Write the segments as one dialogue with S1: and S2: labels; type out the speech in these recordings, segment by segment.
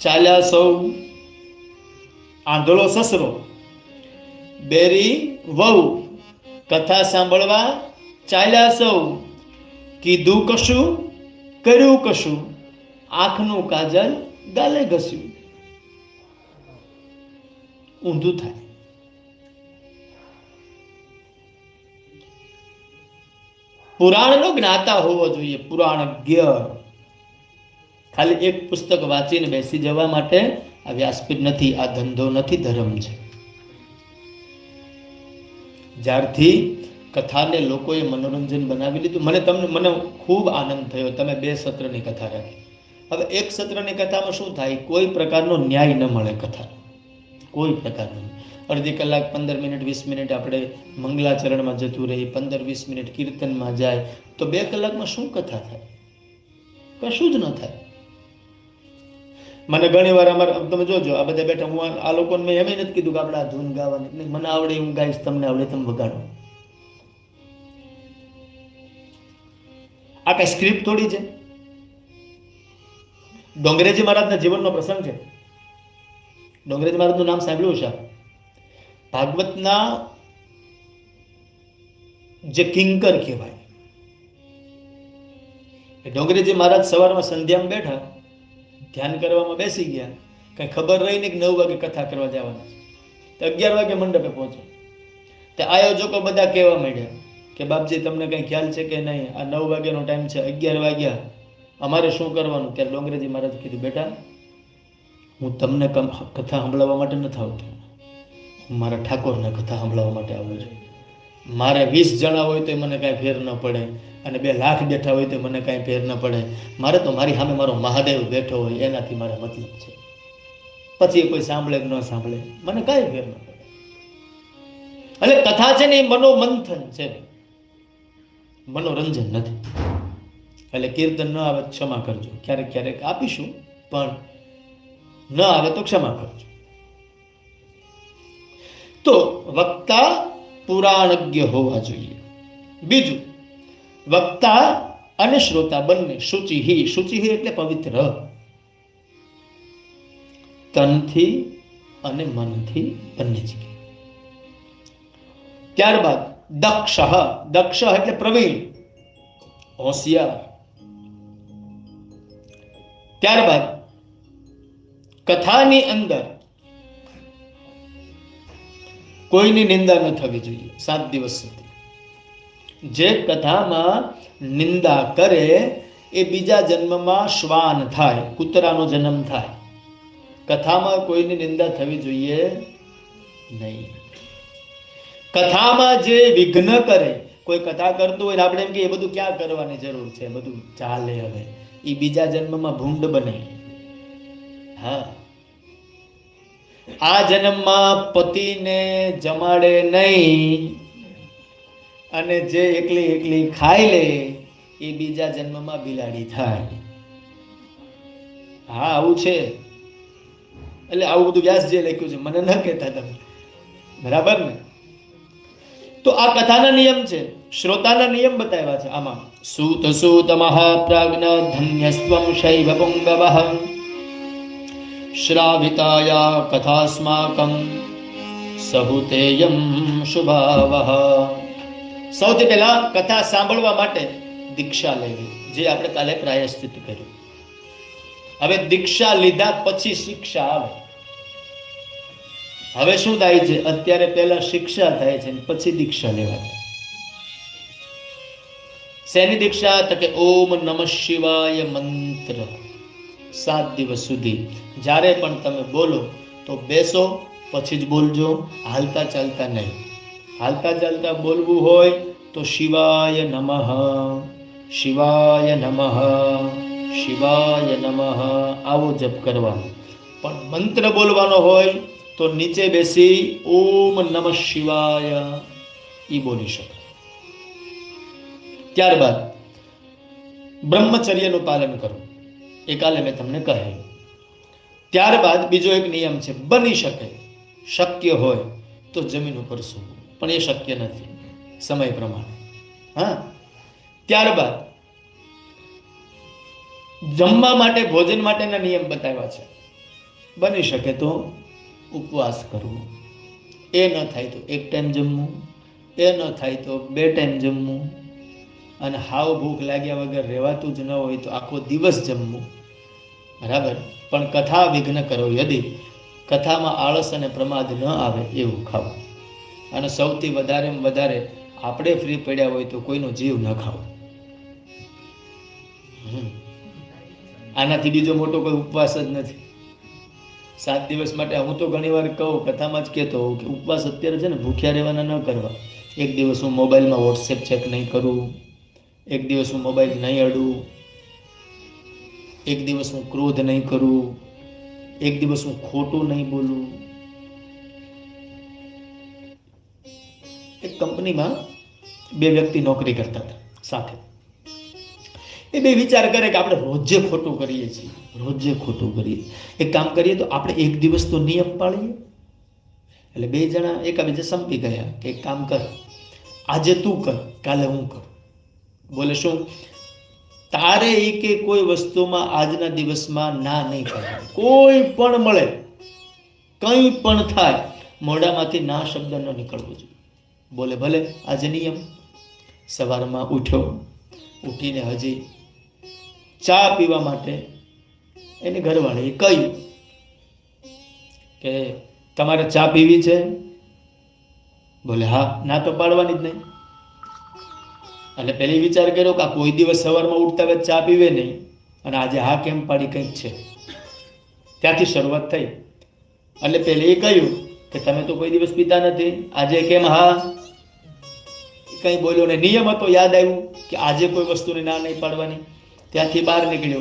S1: ચાલ્યા સૌ આંધળો સસરો બેરી વહુ કથા સાંભળવા ચાલ્યા સૌ કીધું કશું કર્યું કશું આંખનું કાજલ ગાલે ઘસ્યું ઊંધું થાય પુરાણનો જ્ઞાતા હોવો જોઈએ પુરાણજ્ઞ ખાલી એક પુસ્તક વાંચીને બેસી જવા માટે આ વ્યાસપીઠ નથી, આ ધંધો નથી, ધર્મ છે. જ્યારથી કથાને લોકોએ મનોરંજન બનાવી લીધું, મને તમને, મને ખૂબ આનંદ થયો, તમે બે સત્રની કથા રાખી. હવે એક સત્રની કથામાં શું થાય? કોઈ પ્રકારનો ન્યાય ન મળે કથા કોઈ પ્રકારનો અડધી કલાક, પંદર મિનિટ, વીસ મિનિટ આપણે મંગલાચરણમાં જતું રહી, પંદર, વીસ મિનિટ કીર્તનમાં જાય, તો બે કલાકમાં શું કથા થાય? કશું જ ન થાય. મને ઘણી વાર અમારે તમે જોજો, આ બધા બેઠા, હું આ લોકોને મેં એમ નથી કીધું કે આપણે આ ધૂન ગાવાની. મને આવડે હું ગાઈશ, તમને આવડે તમે વગાડો. આ કઈ સ્ક્રિપ્ટ થોડી છે? ડોંગરેજી મહારાજના જીવનનો પ્રસંગ છે. ડોંગરેજી મહારાજનું નામ સાંભળ્યું છે ભાગવતના જે કિંકર કહેવાય. ડોંગરેજી મહારાજ સવારમાં સંધ્યામાં બેઠા ધ્યાન કરવામાં બેસી ગયા. કંઈ ખબર રહી નહીં કે નવ વાગે કથા કરવા જવાના તો અગિયાર વાગે મંડપે પહોંચે તે આયોજકો બધા કહેવા માંડ્યા કે, બાપજી, તમને કંઈ ખ્યાલ છે કે નહીં? આ નવ વાગ્યાનો ટાઈમ છે, અગિયાર વાગ્યા. અમારે શું કરવાનું? ત્યારે ડોંગરેજી મહારાજ કીધું, બેટા, હું તમને કથા સંભળાવવા માટે નથી આવતો. મારા ઠાકોરને કથા સંભળાવવા માટે આવું છું. મારે વીસ જણા હોય તો મને કાંઈ ફેર ન પડે અને બે લાખ બેઠા હોય તો મને કાંઈ ફેર ન પડે. મારે તો મારી સામે મારો મહાદેવ બેઠો હોય એનાથી મારે મતલબ છે. પછી કોઈ સાંભળે કે ન સાંભળે, મને કાંઈ ફેર ન પડે. એટલે કથા છે ને એ મનોમંથન છે. મનોરંજન નથી. એટલે કીર્તન ન આવે ક્ષમા કરજો. ક્યારેક ક્યારેક આપીશું, પણ ન આવે તો ક્ષમા કરજો. તો વક્તા પુરાણજ્ઞ હોવા જોઈએ. બીજું, વક્તા અને શ્રોતા બંને શુચિહિ શુચિહિ એટલે પવિત્ર. તનથી અને મનથી બંને જગ્યાએ. ત્યારબાદ દક્ષ. દક્ષ એટલે પ્રવીણ. હોશિયાર. ત્યારબાદ કથાની અંદર કોઈની નિંદા ન થવી જોઈએ. સાત દિવસ સુધી. જે કથામાં નિંદા કરે, એ બીજા જન્મમાં શ્વાન થાય, કૂતરાનો જન્મ થાય. કથામાં કોઈની નિંદા થવી જોઈએ? નહીં. કથામાં જે વિઘ્ન કરે, કોઈ કથા કરતું હોય આપણે એમ કે એ બધું ક્યાં કરવાની જરૂર છે? બધું ચાલે હવે. એ બીજા જન્મમાં ભૂંડ બને. હા. આ જન્મમાં પતિને જમાડે નહીં અને જે એકલી એકલી ખાઈ લે, એ બીજા જન્મમાં બિલાડી થાય. હા, આવું છે. એટલે આવું બધું વ્યાસજીએ લખ્યું છે. મને ન કહેતા તમે. બરાબર ને? તો આ કથાના નિયમ છે. શ્રોતાના નિયમ બતાવ્યા છે આમાં. સૂત સૂત મહાપ્રાજ્ઞ ધન્યસ્વમ શૈવ પુંગવઃ શ્રાવિતાયા કથાસ્માકં સહુતેયમ શુભાવહ સૌથી પહેલા કથા સાંભળવા માટે દીક્ષા લેવી, જે આપણે કાલે પ્રાયશ્ચિત કર્યું. હવે દીક્ષા લીધા પછી શિક્ષા આવે. હવે શું થાય છે? અત્યારે પહેલા શિક્ષા થાય છે પછી દીક્ષા લેવાય શેની દીક્ષા? તો કે ઓમ નમઃ શિવાય મંત્ર. સાત દિવસ સુધી જ્યારે પણ તમે બોલો, તો બેસો, પછી જ બોલજો. હાલતા ચાલતા નહીં. હાલતા ચાલતા બોલવું હોય, તો શિવાય નમઃ. શિવાય નમઃ. શિવાય નમઃ. આવો જપ કરવાનો. પણ મંત્ર બોલવાનો હોય, તો નીચે બેસી ઓમ નમઃ શિવાય. એ બોલી શકો. ત્યારબાદ બ્રહ્મચર્યનું પાલન કરો. એ કાલે મેં તમને કહ્યું ત્યારબાદ બીજો એક નિયમ છે, બની શકે, શક્ય હોય તો જમીન ઉપર સૂવું પણ એ શક્ય નથી, સમય પ્રમાણે. હા? ત્યારબાદ જમવા માટે, ભોજન માટેના નિયમ બતાવ્યા છે. બની શકે તો ઉપવાસ કરવો. એ ન થાય તો એક ટાઈમ જમવું, એ ન થાય તો બે ટાઈમ જમવું. અને હાવ ભૂખ લાગ્યા વગર રહેવાતું જ ન હોય તો આખો દિવસ જમવું. બરાબર? પણ કથા વિઘ્ન કરો, યદી કથામાં આળસ અને પ્રમાદ ન આવે એવું ખાવું અને સૌથી વધારે વધારે આપણે ફ્રી પડ્યા હોય તો કોઈનો જીવ ન ખાવો. આનાથી બીજો મોટો કોઈ ઉપવાસ જ નથી. સાત દિવસ માટે હું તો ઘણીવાર કહું, કથામાં જ કહેતો હોઉં કે ઉપવાસ અત્યારે છે ને ભૂખ્યા રહેવાના ન કરવા. એક દિવસ હું મોબાઈલમાં વોટ્સએપ ચેક નહીં કરું. એક દિવસ હું મોબાઈલ નહીં અડું. એક દિવસ હું ક્રોધ નહીં કરું, એક દિવસ હું ખોટું નહીં બોલું. એક કંપનીમાં બે વ્યક્તિ નોકરી કરતા હતા સાથે. એ બે વિચાર કરે કે આપણે રોજે ખોટું કરીએ છીએ, રોજે ખોટું કરીએ. એક કામ કરીએ તો આપણે એક દિવસ તો નિયમ પાળીએ. એટલે બે જણા એકાબીજે સંપી ગયા કે એક કામ કર, આજે તું કર, કાલે હું કર. બોલે શું? તારે એ કે કોઈ વસ્તુમાં આજના દિવસમાં ના નહીં કરે કોઈ પણ મળે, કંઈ પણ થાય, મોઢામાંથી ના શબ્દ ન નીકળવો જોઈએ. બોલે, ભલે, આજે નિયમ. સવારમાં ઉઠ્યો ઉઠીને હજી ચા પીવા માટે એને ઘરવાળીએ કહ્યું કે, તમારે ચા પીવી છે? બોલે, હા. ના તો પાડવાની જ નહીં. એટલે પેલી વિચાર કર્યો કે કોઈ દિવસ સવારમાં ઉઠતા વેત ચા પીવે નહીં. અને આજે હા કેમ પાડી કંઈક છે. ત્યાંથી શરૂઆત થઈ. એટલે પેલે એ કહ્યું કે તમે તો કોઈ દિવસ પીતા નથી. આજે કેમ હા? કંઈ બોલ્યો ને નિયમ હતો, યાદ આવ્યું કે આજે કોઈ વસ્તુને ના નહીં પાડવાની. ત્યાંથી બહાર નીકળ્યો.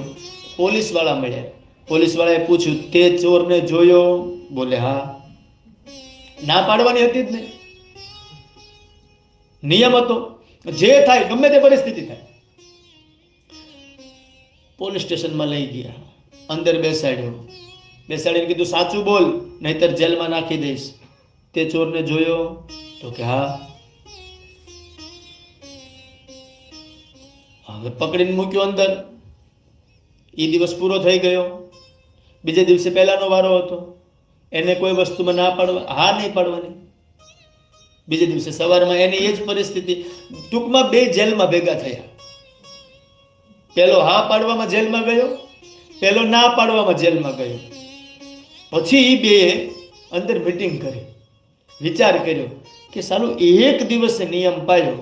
S1: પોલીસવાળા મળ્યા. પોલીસવાળાએ પૂછ્યું, તે ચોરને જોયો? બોલે, હા. ના પાડવાની હતી જ નહીં. નિયમ હતો. જે થાય, ગમે તે પરિસ્થિતિ થાય. પોલીસ સ્ટેશનમાં લઈ ગયા. અંદર બેસાડ્યો. બેસાડીને કીધું, સાચું બોલ, નહીતર જેલમાં નાખી દઈશ. તે ચોરને જોયો, તો કે, હા. હવે પકડીને મૂક્યો અંદર. એ દિવસ પૂરો થઈ ગયો. બીજે દિવસે પહેલાનો વારો હતો. એને કોઈ વસ્તુમાં ના પાડવા, હા નહીં પાડવાની. બીજે દિવસે સવારમાં એની એ જ પરિસ્થિતિ. ટૂંકમાં બે જેલમાં ભેગા થયા. પેલો હા પાડવામાં જેલમાં ગયો, પેલો ના પાડવામાં જેલમાં ગયો. પછી એ બે અંદર મિટિંગ કરી. વિચાર કર્યો કે સાલું એક દિવસે નિયમ પાડ્યો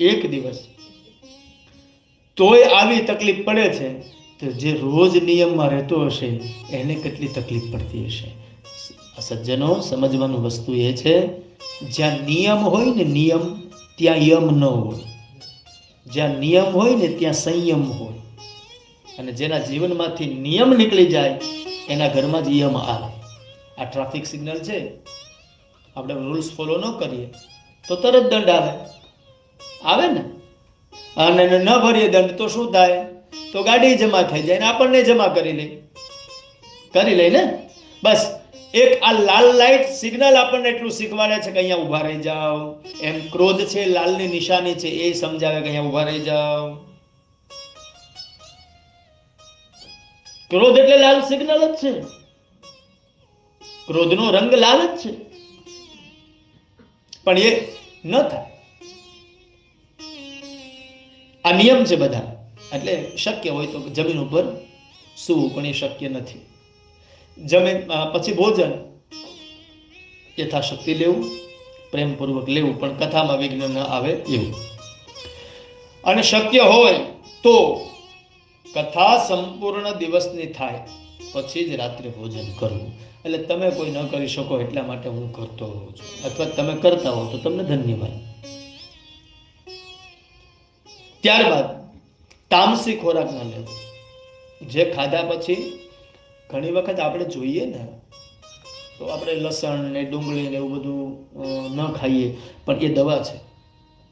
S1: એક દિવસ. તોય આવી તકલીફ પડે છે, તો જે રોજ નિયમમાં રહેતો હશે, એને કેટલી તકલીફ પડતી હશે? આ સજ્જનો, સમજવાનું વસ્તુ એ છે જ્યાં નિયમ હોય ને નિયમ, ત્યાં યમ ન હોય. જ્યાં નિયમ હોય ને ત્યાં સંયમ હોય. અને જેના જીવનમાંથી નિયમ નીકળી જાય, એના ઘરમાં જ યમ આવે. આ ટ્રાફિક સિગ્નલ છે. આપણે રૂલ્સ ફોલો ન કરીએ, તો તરત દંડ આવે. આવે ને? અને ન ભરીએ દંડ તો શું થાય? તો ગાડી જમા થઈ જાય ને આપણને જમા કરી લે. કરી લે ને? બસ. એક આ લાલ લાઈટ સિગ્નલ આપણને એટલું શીખવાડે છે કે અહીંયા ઊભા રહી જાઓ. એમ ક્રોધ છે, લાલની નિશાની છે, એ સમજાવે કે અહીંયા ઊભા રહી જાઓ. ક્રોધ એટલે લાલ સિગ્નલ જ છે. ક્રોધનો રંગ લાલ જ છે. પણ એ ન થાય. આ નિયમ છે બધા. એટલે શક્ય હોય તો જમીન ઉપર સૂવું, પણ એ શક્ય નથી. જમીન પછી ભોજન યથાશક્તિ લેવું, પ્રેમપૂર્વક લેવું, પણ કથામાં વિઘ્ન ન આવે એવું. અને શક્ય હોય તો કથા સંપૂર્ણ દિવસની થાય, પછી જ રાત્રે ભોજન કરવું. એટલે તમે કોઈ ન કરી શકો એટલા માટે હું કરતો હોઉં છું. અથવા તમે કરતા હો તો તમને ધન્યવાદ. ત્યારબાદ તામસી ખોરાક ન લેવો. જે ખાધા પછી ઘણી વખત આપણે જોઈએ ને, તો આપણે લસણ ને ડુંગળી ને એવું બધું ન ખાઈએ, પણ એ દવા છે.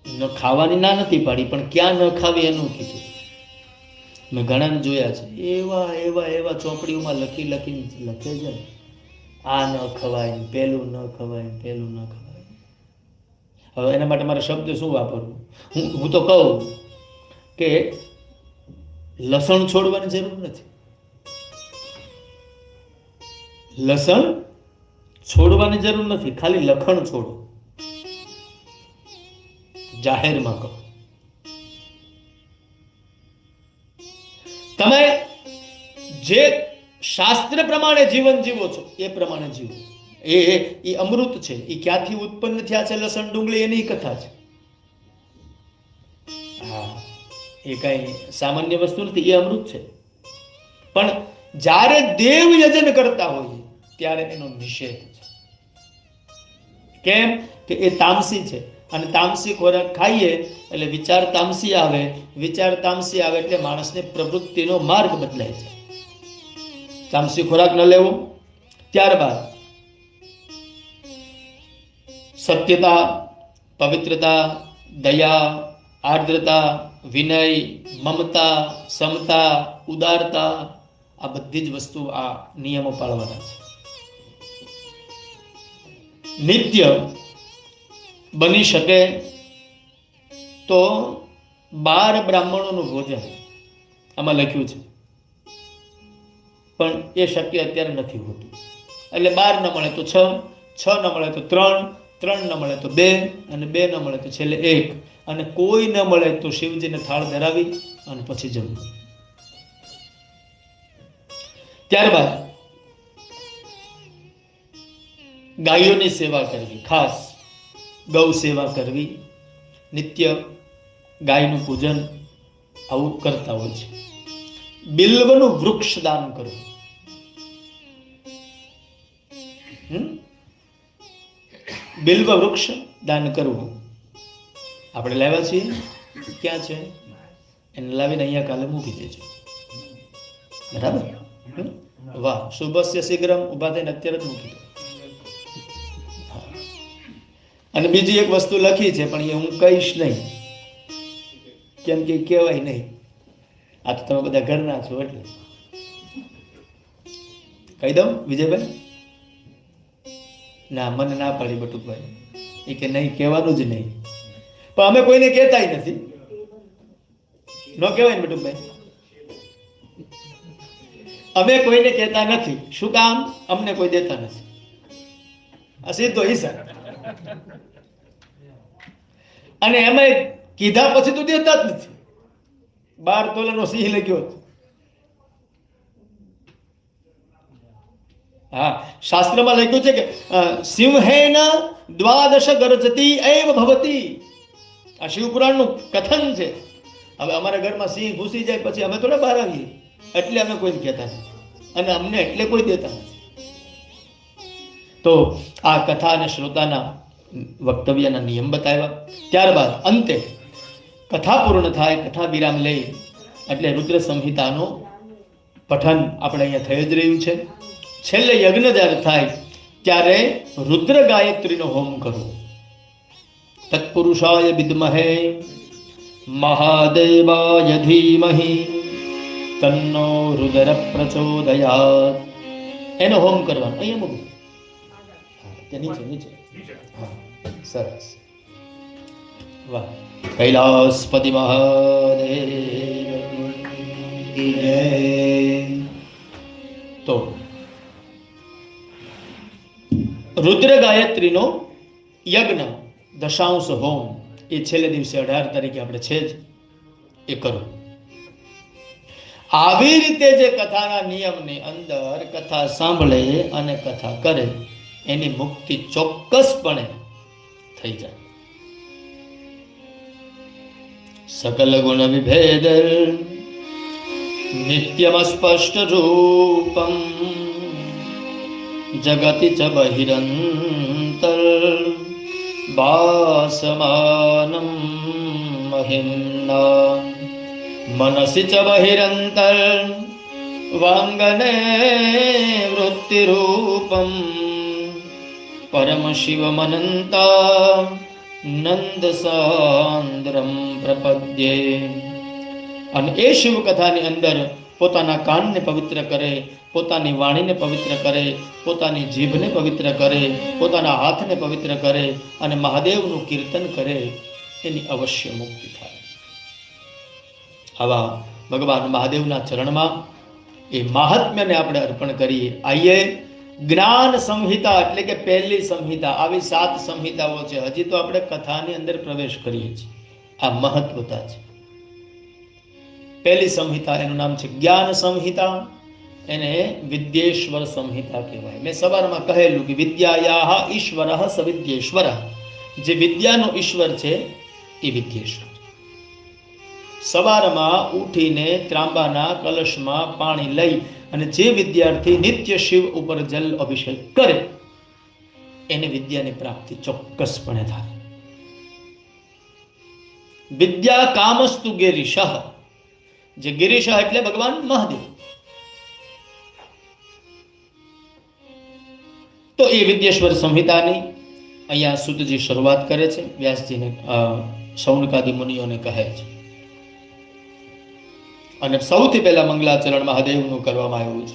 S1: ન ખાવાની ના નથી પાડી, પણ ક્યાં ન ખાવી એનું કીધું. મેં ઘણાને જોયા છે, એવા એવા એવા ચોપડીઓમાં લખી લખીને લખે છે ને, આ ન ખવાય પેલું ન ખવાય પેલું ન ખવાય હવે એના માટે મારે શબ્દ શું વાપરવું? હું હું તો કહું કે લસણ છોડવાની જરૂર નથી. લસણ છોડવાની જરૂર નથી, ખાલી લખણ છોડો. જાહેરમાં કહો. તમે જે શાસ્ત્ર પ્રમાણે જીવન જીવો છો, એ પ્રમાણે જીવો. એ એ અમૃત છે એ ક્યાંથી ઉત્પન્ન થયા છે લસણ ડુંગળી, એની કથા છે. હા, એ કઈ સામાન્ય વસ્તુ નથી, એ અમૃત છે. પણ જ્યારે દેવ યજન કરતા હોઈએ ત્યારે એનો નિષેધ છે. કેમ? કે એ તામસી છે. અને તામસી ખોરાક ખાઈએ એટલે વિચાર તામસી આવે. વિચાર તામસી આવે એટલે માણસને પ્રવૃત્તિનો માર્ગ બદલાય છે. તામસી ખોરાક ન લેવો. ત્યારબાદ સત્યતા, પવિત્રતા, દયા, આર્દ્રતા, વિનય, મમતા, સમતા, ઉદારતા આ બધી જ વસ્તુ આ નિયમો પાળવાના છે. નિત્ય બની શકે તો બાર બ્રાહ્મણોનું ભોજન આમાં લખ્યું છે. પણ એ શક્ય અત્યારે નથી હોતું. એટલે બાર ન મળે તો છ છ ન મળે તો ત્રણ ત્રણ ન મળે તો બે અને બે ન મળે તો છેલ્લે એક. અને કોઈ ન મળે તો શિવજીને થાળ ધરાવી અને પછી જમવું. ત્યારબાદ ગાયોની સેવા કરવી, ખાસ ગૌ સેવા કરવી, નિત્ય ગાયનું પૂજન આવું કરતા હોય છે. બિલ્વનું વૃક્ષ દાન કરવું. બિલ્વ વૃક્ષ દાન કરવું. આપણે લાવ્યા છીએ? ક્યાં છે? એને લાવીને અહીંયા કાલે મૂકી દેજો બરાબર? વાહ, શુભસ્ય શીઘ્રમ ઊભા થઈને અત્યારે જ મૂકી દો. અને બીજી એક વસ્તુ લખી છે, પણ એ હું કહીશ નહીં. કેમ કે કહેવાય નહીં. આ તો તમે બધા ઘરના છો એટલે. કહી દઉં, વિજયભાઈ? ના, મને ના પાડી બટુકભાઈ. એ કે નહીં, કહેવાનું જ નહીં. પણ અમે કોઈને કહેતાય નથી. ન કહેવાય ને બટુકભાઈ? અમે કોઈને કહેતા નથી. શું કામ? અમને કોઈ દેતા નથી. આ સીધો હિસાબ. અને એમાં કીધા પછી તો દેતા જ નથી. બાર તોલાનો સિંહ લગ્યો હતો. હા, શાસ્ત્રમાં લખ્યું છે કે સિંહેન દ્વાદશ ગરજતી એવ ભવતી. આ શિવપુરાણનું કથન છે. હવે અમારા ઘરમાં સિંહ ઘૂસી જાય પછી અમે થોડા બહાર આવીએ. એટલે અમે કોઈને કહેતા નથી. અને અમને એટલે કોઈ દેતા નથી. તો આ કથા અને શ્રોતાના વક્તવ્યના નિયમ બતાવ્યા. ત્યારબાદ અંતે કથા પૂર્ણ થાય, કથા વિરામ લઈ એટલે રુદ્ર સંહિતાનું પઠન આપણે અહીંયા થઈ જ રહ્યું છે. છેલ્લે યજ્ઞ જ્યારે થાય ત્યારે રુદ્ર ગાયત્રીનો હોમ કરવો તત્પુરુષાય વિદ્મહે, મહાદેવાય ધીમહિ, તન્નો રુદ્ર પ્રચોદયાત. એનો હોમ કરવાનો, અહીંયા મૂકો. ત્યાં નીચે નીચે. હા સરસ. વાહ. કૈલાસપતિ મહાદેવ કી તો રુદ્ર ગાયત્રીનો યજ્ઞ દશાંશ હોમ એ છેલ્લે દિવસે અઢાર તારીખે આપણે છે જ એ કરો. આવી રીતે જે કથાના નિયમની અંદર કથા સાંભળે અને કથા કરે એની મુક્તિ ચોક્કસપણે થઈ જાય સકલ ગુણ વિભેદ નિત્યમ સ્પષ્ટ રૂપમ જગતિ ચ બહિરંતર ભાસમાનમ મહિમ્ના मनसि च बहिरन्तर् वाङ्गने वृत्तिरूपम् परमशिवमनन्ता નંદસાંદ્રમ પ્રપદ્યે અને એ શિવ કથાની અંદર પોતાના કાનને પવિત્ર કરે પોતાની વાણીને પવિત્ર કરે પોતાની જીભને પવિત્ર કરે પોતાના હાથને પવિત્ર કરે અને મહાદેવનું કીર્તન કરે એની અવશ્ય મુક્તિ થાય આવા ભગવાન મહાદેવના ચરણમાં એ મહાત્મ્યને આપણે અર્પણ કરીએ આઈએ જ્ઞાન સંહિતા એટલે કે પહેલી સંહિતા, આવી સાત સંહિતાઓ છે. હજી તો આપણે કથાની અંદર પ્રવેશ કરીએ છીએ. આ મહત્વતા છે. પહેલી સંહિતા એનું નામ છે જ્ઞાન સંહિતા. એને વિદ્યેશ્વર સંહિતા કહેવાય. મેં સવારમાં કહેલું કે વિદ્યાયા ઈશ્વર સવિદ્યેશ્વર જે વિદ્યાનો ઈશ્વર છે, એ વિદ્યેશ્વર સવારમાં ઉઠીને ત્રાંબાના કલશમાં પાણી લઈ અને જે વિદ્યાર્થી નિત્ય શિવ ઉપર જલ અભિષેક કરે, એને વિદ્યાની પ્રાપ્તિ ચોક્કસપણે થાય. વિદ્યા કામસ્તુ ગિરીશ. જે ગિરીશ એટલે ભગવાન મહાદેવ. તો એ વિદ્યેશ્વર સંહિતાની અહીંયા સુતજી શરૂઆત કરે છે, વ્યાસજીને સૌનકાદી મુનિઓને કહે છે. અને સૌથી પહેલા મંગલાચરણ મહાદેવનું કરવામાં આવ્યું છે.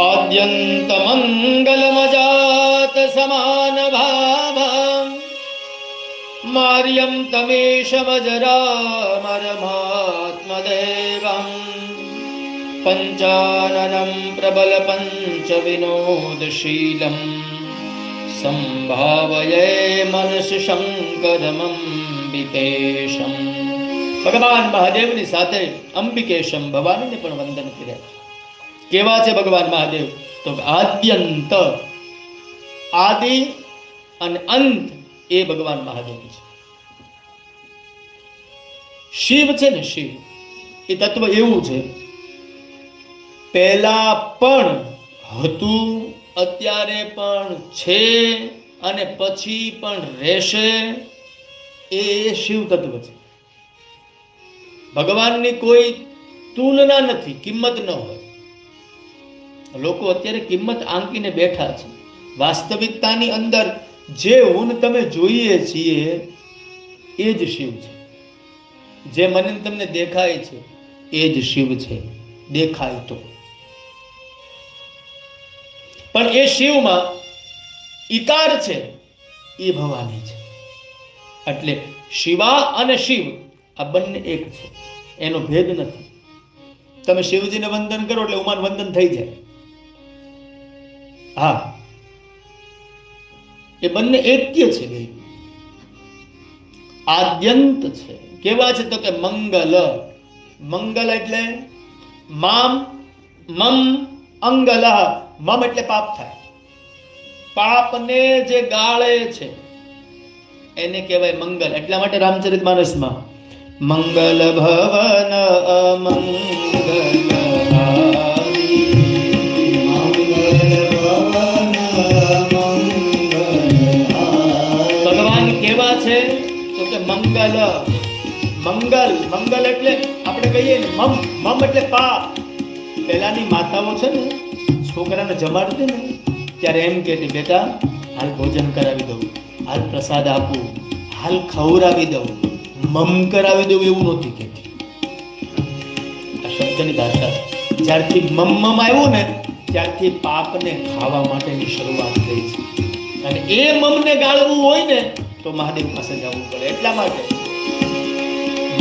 S1: આદ્યંત મંગલમજાત સમાન ભાવ માર્યમ તમેશમજરામરમાત્મદેવમ પંચાનનમ પ્રબલ પંચ વિનોદશીલમ સંભાવયે મનસ શંકરમંબિકેશમ ભગવાન મહાદેવની સાથે અંબિકેશમ ભવાનીને પણ વંદન કર્યા. કેવા છે ભગવાન મહાદેવ? તો આદ્યંત. આદિ અને અંત એ ભગવાન મહાદેવ છે. શિવ છે ને શિવ, એ તત્વ એવું છે, પહેલા પણ હતું, અત્યારે પણ છે અને પછી પણ રહેશે એ શિવ તત્વ છે. ભગવાનની કોઈ તુલના નથી, કિંમત ન હોય. લોકો અત્યારે કિંમત આંકીને બેઠા છે. વાસ્તવિકતાની અંદર જે હું તમે જોઈએ છીએ, એ જ શિવ છે. જે મને તમને દેખાય છે, એ જ શિવ છે. દેખાય તો. પણ એ શિવમાં ઈકાર છે, એ ભવાની છે. એટલે શિવા અને શિવ આ બંને એક છે. એનો ભેદ નથી. તમે શિવજીને વંદન કરો એટલે ઉમાન વંદન થઈ જાય. હા. એ બંને એક્ય છે બે આદ્યંત છે. કેવા છે તો કે મંગલ. મંગલ એટલે મામ, મમ, અંગલ. મમ એટલે પાપ થાય. પાપને જે ગાળે છે, એને કહેવાય મંગલ. એટલા માટે રામચરિત માનસમાં મંગલ ભવન અમંગલ ભગવાન કેવા છે તો કે મંગલ મંગલ મંગલ એટલે આપણે કહીએ ને મમ મમ એટલે પાપ પહેલાની માતાઓ છે ને છોકરાને જમાડતી ને ત્યારે એમ કહેતી બેટા હાલ ભોજન કરાવી દઉં હાલ પ્રસાદ આપું હાલ ખવડાવી દઉં મમ કરાવી દેવું એવું નહોતી કહેતી શબ્દની ભાષા જ્યારથી મમ આવ્યું ને, ત્યારથી પાપને ખાવા માટેની શરૂઆત થઈ છે. અને એ મમને ગાળવું હોય ને, તો મહાદેવ પાસે જવું પડે એટલા માટે.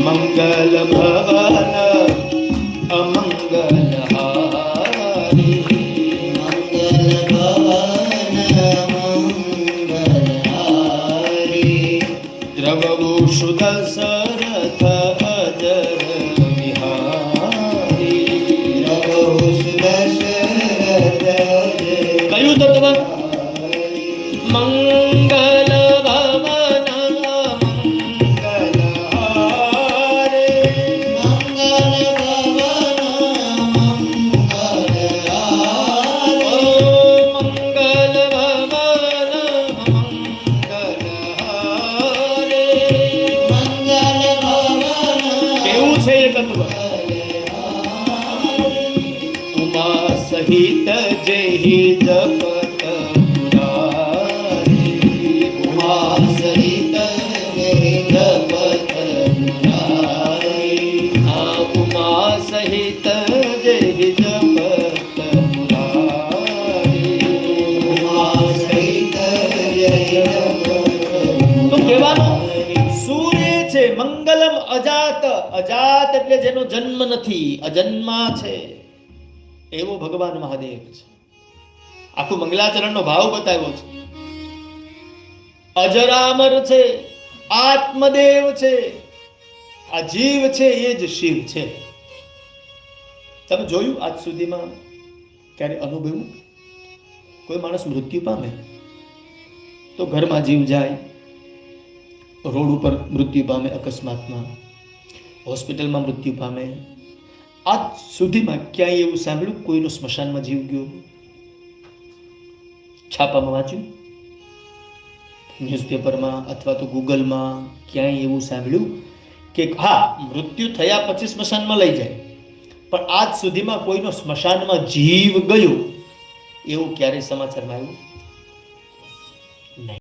S1: મંગલ ભવન, અમંગલ ಸುರಸರಥ અજન્મા છે, એવો ભગવાન મહાદેવ છે. આખું મંગલાચરણનો ભાવ બતાવ્યો છે. અજરામર છે, આત્મદેવ છે, આ જીવ છે, એ જ શિવ છે. તમે જોયું આજ સુધીમાં ક્યારે અનુભવ્યું કોઈ માણસ મૃત્યુ પામે? તો ઘરમાં જીવ જાય, રોડ ઉપર મૃત્યુ પામે અકસ્માતમાં, હોસ્પિટલમાં મૃત્યુ પામે આજ સુધીમાં ક્યાંય એવું સાંભળ્યું? કોઈનો સ્મશાનમાં જીવ ગયો? છાપામાં વાંચ્યું? ન્યૂઝપેપરમાં અથવા તો ગૂગલમાં ક્યાંય એવું સાંભળ્યું કે હા, મૃત્યુ થયા પછી સ્મશાનમાં લઈ જાય. પણ આજ સુધીમાં કોઈનો સ્મશાનમાં જીવ ગયો? એવું ક્યારેય સમાચારમાં આવ્યું?